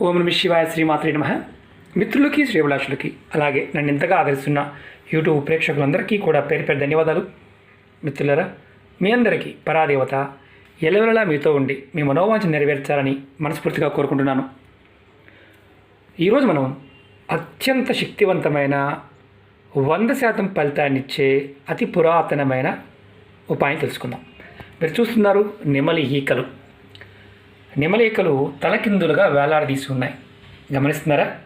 ఓం నమ శివాయ శ్రీమాత్రి నమ. మిత్రులకి శ్రీభిలాషులకి అలాగే నన్ను ఇంతగా ఆదరిస్తున్న యూట్యూబ్ ప్రేక్షకులందరికీ కూడా పేరు పేరు ధన్యవాదాలు. మిత్రులరా మీ అందరికీ పరాదేవత ఎలవెలలా మీతో ఉండి మీ మనోవాంఛ నెరవేర్చాలని మనస్ఫూర్తిగా కోరుకుంటున్నాను. ఈరోజు మనం అత్యంత శక్తివంతమైన వంద శాతం ఫలితాన్నిచ్చే అతి పురాతనమైన ఉపాయం తెలుసుకుందాం. మీరు చూస్తున్నారు నెమలి ఈకలు నిమలేకలు తలకిందులుగా వేలాడదీసి ఉన్నాయి గమనిస్తున్నారా?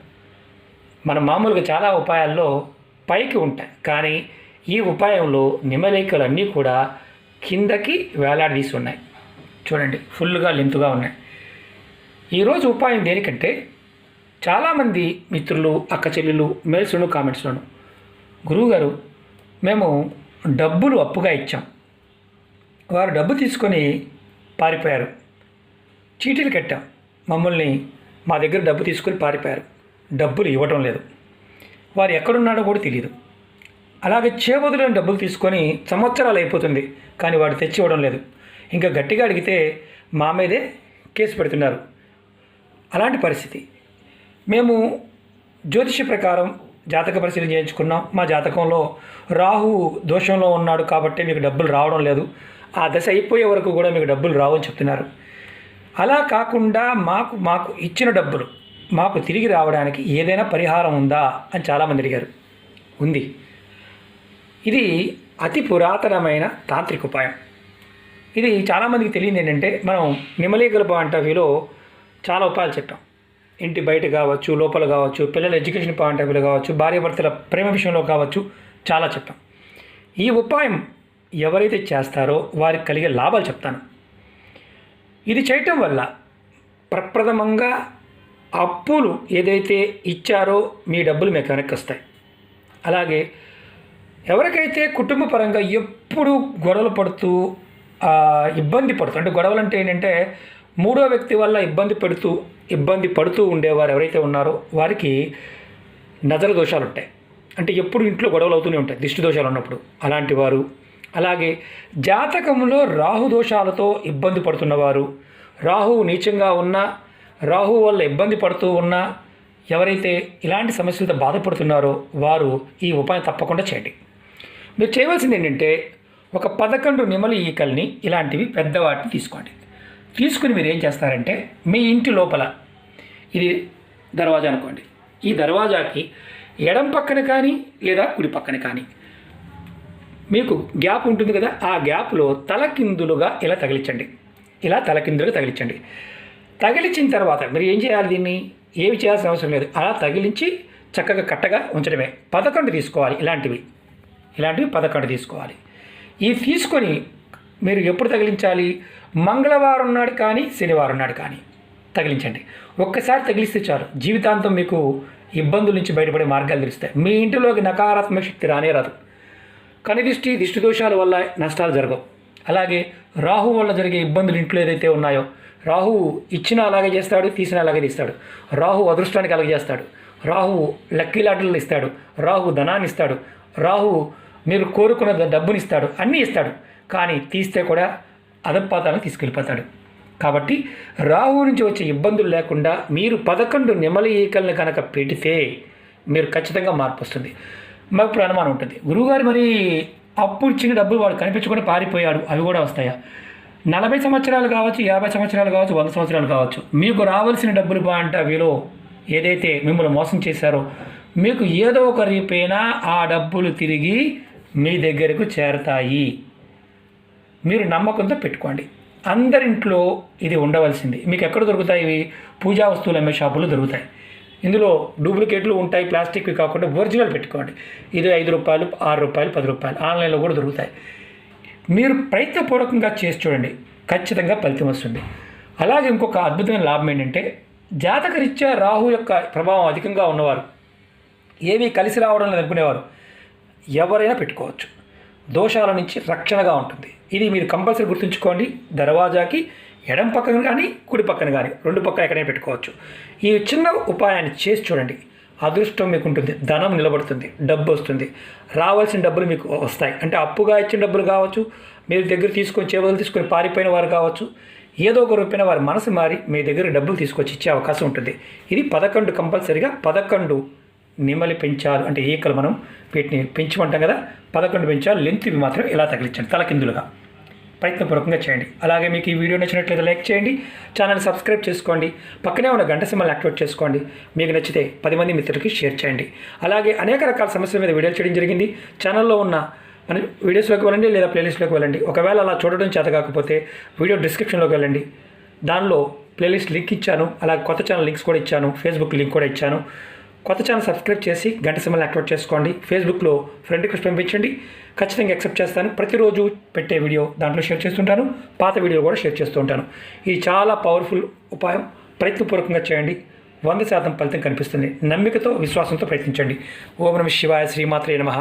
మన మామూలుగా చాలా ఉపాయాల్లో పైకి ఉంటాయి. కానీ ఈ ఉపాయంలో నెమలికలు అన్నీ కూడా కిందకి వేలాడదీసి ఉన్నాయి చూడండి ఫుల్గా లెంతుగా ఉన్నాయి. ఈరోజు ఉపాయం దేనికంటే చాలామంది మిత్రులు అక్క చెల్లెలు మెయిల్స్లోను కామెంట్స్లోను గురువుగారు మేము డబ్బులు అప్పుగా ఇచ్చాం. వారు డబ్బు తీసుకొని పారిపోయారు. చీటీలు కట్టాం. మమ్మల్ని మా దగ్గర డబ్బు తీసుకొని పారిపోయారు. డబ్బులు ఇవ్వటం లేదు. వారు ఎక్కడున్నాడో కూడా తెలియదు అలాగే చేబదులని డబ్బులు తీసుకొని సంవత్సరాలు అయిపోతుంది. కానీ వాడు తెచ్చి ఇవ్వడం లేదు. ఇంకా గట్టిగా అడిగితే మా మీదే కేసు పెడుతున్నారు. అలాంటి పరిస్థితి. మేము జ్యోతిష ప్రకారం జాతక పరిశీలన చేయించుకున్నాం. మా జాతకంలో రాహు దోషంలో ఉన్నాడు కాబట్టి మీకు డబ్బులు రావడం లేదు. ఆ దశ అయిపోయే వరకు కూడా మీకు డబ్బులు రావని చెప్తున్నారు. అలా కాకుండా మాకు మాకు ఇచ్చిన డబ్బులు మాకు తిరిగి రావడానికి ఏదైనా పరిహారం ఉందా అని చాలామంది అడిగారు. ఉంది. ఇది అతి పురాతనమైన తాంత్రిక ఉపాయం. ఇది చాలామందికి తెలియదు ఏంటంటే మనం నిమలీగల పాయింట్ చాలా ఉపాయాలు చెప్పాం. ఇంటి బయట కావచ్చు లోపల కావచ్చు పిల్లల ఎడ్యుకేషన్ పాయింట్ ఆఫ్ వ్యూలో కావచ్చు భార్యాభర్తల ప్రేమ విషయంలో కావచ్చు చాలా చెప్పాం. ఈ ఉపాయం ఎవరైతే చేస్తారో వారికి కలిగే లాభాలు చెప్తాను. ఇది చేయటం వల్ల ప్రప్రథమంగా అప్పులు ఏదైతే ఇచ్చారో మీ డబ్బులు మీకు వెనక్కి వస్తాయి. అలాగే ఎవరికైతే కుటుంబ పరంగా ఎప్పుడు గొడవలు పడుతూ ఇబ్బంది పడుతూ అంటే గొడవలు అంటే ఏంటంటే మూడో వ్యక్తి వల్ల ఇబ్బంది పెడుతూ ఇబ్బంది పడుతూ ఉండేవారు ఎవరైతే ఉన్నారో వారికి నజర దోషాలు ఉంటాయి అంటే ఎప్పుడు ఇంట్లో గొడవలు అవుతూనే ఉంటాయి దిష్టి దోషాలు ఉన్నప్పుడు. అలాంటి వారు అలాగే జాతకంలో రాహు దోషాలతో ఇబ్బంది పడుతున్నవారు రాహువు నీచంగా ఉన్నా రాహు వల్ల ఇబ్బంది పడుతూ ఉన్నా ఎవరైతే ఇలాంటి సమస్యలతో బాధపడుతున్నారో వారు ఈ ఉపాయం తప్పకుండా చేయండి. మీరు చేయవలసింది ఏంటంటే ఒక పదకొండు నెమలి ఈకల్ని ఇలాంటివి పెద్దవాటిని తీసుకోండి. తీసుకుని మీరు ఏం చేస్తారంటే మీ ఇంటి లోపల ఇది దర్వాజా అనుకోండి. ఈ దర్వాజాకి ఎడం పక్కన కానీ లేదా కుడి పక్కన కానీ మీకు గ్యాప్ ఉంటుంది కదా ఆ గ్యాప్లో తలకిందులుగా ఇలా తగిలించండి. ఇలా తలకిందులుగా తగిలించండి. తగిలించిన తర్వాత మీరు ఏం చేయాలి దీన్ని? ఏమి చేయాల్సిన అవసరం లేదు. అలా తగిలించి చక్కగా కట్టగా ఉంచడమే. పదకొండు తీసుకోవాలి ఇలాంటివి. ఇలాంటివి పదకొండు తీసుకోవాలి. ఇవి తీసుకొని మీరు ఎప్పుడు తగిలించాలి? మంగళవారం నాడు కానీ శనివారం నాడు కానీ తగిలించండి. ఒక్కసారి తగిలిస్తే చాలు. జీవితాంతం మీకు ఇబ్బందుల నుంచి బయటపడే మార్గాలు తెలుస్తాయి. మీ ఇంటిలోకి నకారాత్మక శక్తి రానే రాదు. కనిదిష్టి దిష్టి దోషాల వల్ల నష్టాలు జరగవు. అలాగే రాహు వల్ల జరిగే ఇబ్బందులు ఇంట్లో ఏదైతే ఉన్నాయో రాహు ఇచ్చినా అలాగే చేస్తాడు తీసినా అలాగే తీస్తాడు. రాహు అదృష్టానికి అలాగే చేస్తాడు రాహు లక్కీ లాటర్లు ఇస్తాడు. రాహు ధనాన్ని ఇస్తాడు. రాహు మీరు కోరుకున్న డబ్బుని ఇస్తాడు అన్నీ ఇస్తాడు. కానీ తీస్తే కూడా అదపాతాలను తీసుకెళ్ళిపోతాడు. కాబట్టి రాహు నుంచి వచ్చే ఇబ్బందులు లేకుండా మీరు పదకొండు నెమలి ఈకలను కనుక పెడితే మీరు ఖచ్చితంగా మార్పు వస్తుంది. మాకు ఇప్పుడు అనుమానం ఉంటుంది. గురువుగారు మరి అప్పుడు ఇచ్చిన డబ్బులు వాడు కనిపించకుండా పారిపోయాడు. అవి కూడా వస్తాయా? నలభై సంవత్సరాలు కావచ్చు యాభై సంవత్సరాలు కావచ్చు వంద సంవత్సరాలు కావచ్చు. మీకు రావాల్సిన డబ్బులు బాంట వీలో ఏదైతే మిమ్మల్ని మోసం చేశారో మీకు ఏదో ఒక రీపైనా ఆ డబ్బులు తిరిగి మీ దగ్గరకు చేరతాయి. మీరు నమ్మకంతో పెట్టుకోండి. అందరింట్లో ఇది ఉండవలసింది. మీకు ఎక్కడ దొరుకుతాయి? ఇవి పూజా వస్తువులు అమ్మే షాపులు దొరుకుతాయి. ఇందులో డూప్లికేట్లు ఉంటాయి ప్లాస్టిక్వి కాకుండా ఒరిజినల్ పెట్టుకోండి. ఇది ఐదు రూపాయలు ఆరు రూపాయలు పది రూపాయలు ఆన్లైన్లో కూడా దొరుకుతాయి. మీరు ప్రయత్నపూర్వకంగా చేసి చూడండి ఖచ్చితంగా ఫలితం వస్తుంది. అలాగే ఇంకొక అద్భుతమైన లాభం ఏంటంటే జాతకరీత్యా రాహు యొక్క ప్రభావం అధికంగా ఉన్నవారు ఏమీ కలిసి రావడం లేదు అనుకునేవారు ఎవరైనా పెట్టుకోవచ్చు. దోషాల నుంచి రక్షణగా ఉంటుంది. ఇది మీరు కంపల్సరీ గుర్తుంచుకోండి. దర్వాజాకి ఎడం పక్కన కానీ కుడి పక్కన కానీ రెండు పక్కన ఎక్కడైనా పెట్టుకోవచ్చు. ఈ చిన్న ఉపాయాన్ని చేసి చూడండి. అదృష్టం మీకు ఉంటుంది. ధనం నిలబడుతుంది. డబ్బు వస్తుంది. రావాల్సిన డబ్బులు మీకు వస్తాయి. అంటే అప్పుగా ఇచ్చిన డబ్బులు కావచ్చు మీరు దగ్గర తీసుకొని చేపలు తీసుకొని పారిపోయిన వారు కావచ్చు ఏదో ఒక రూపాయిన వారి మనసు మారి మీ దగ్గర డబ్బులు తీసుకొచ్చి ఇచ్చే అవకాశం ఉంటుంది. ఇది పదకొండు కంపల్సరిగా పదకొండు నెమలి పెంచాలి అంటే ఈకలు మనం వీటిని పెంచమంటాం కదా. పదకొండు పెంచాలి లెంత్ ఇవి మాత్రం ఇలా తగిలించండి. తలకిందులుగా. ప్రయత్నపూర్వకంగా చేయండి. అలాగే మీకు ఈ వీడియో నచ్చినట్లయితే లైక్ చేయండి ఛానల్ సబ్స్క్రైబ్ చేసుకోండి పక్కనే ఉన్న గంట సింబల్ యాక్టివేట్ చేసుకోండి. మీకు నచ్చితే పది మంది మిత్రులకి షేర్ చేయండి. అలాగే అనేక రకాల సమస్యల మీద వీడియోలు చేయడం జరిగింది. ఛానల్లో ఉన్న మన వీడియోస్లోకి వెళ్ళండి లేదా ప్లేలిస్ట్లోకి వెళ్ళండి. ఒకవేళ అలా చూడడం చేత కాకపోతే వీడియో డిస్క్రిప్షన్లోకి వెళ్ళండి. దానిలో ప్లేలిస్ట్ లింక్ ఇచ్చాను. అలాగే కొత్త ఛానల్ లింక్స్ కూడా ఇచ్చాను. ఫేస్బుక్ లింక్ కూడా ఇచ్చాను. కొత్త ఛానల్ సబ్స్క్రైబ్ చేసి గంట సింబల్ యాక్టివేట్ చేసుకోండి. ఫేస్బుక్లో ఫ్రెండ్ రిక్వెస్ట్ పంపించండి. ఖచ్చితంగా యాక్సెప్ట్ చేస్తాను. ప్రతిరోజు పెట్టే వీడియో దాంట్లో షేర్ చేస్తుంటాను. పాత వీడియో కూడా షేర్ చేస్తూ ఉంటాను ఇది చాలా పవర్ఫుల్ ఉపాయం ప్రయత్నపూర్వకంగా చేయండి. వంద శాతం ఫలితం కనిపిస్తుంది. నమ్మికతో విశ్వాసంతో ప్రయత్నించండి. ఓం నమ శివాయ శ్రీమాత్రే నమ.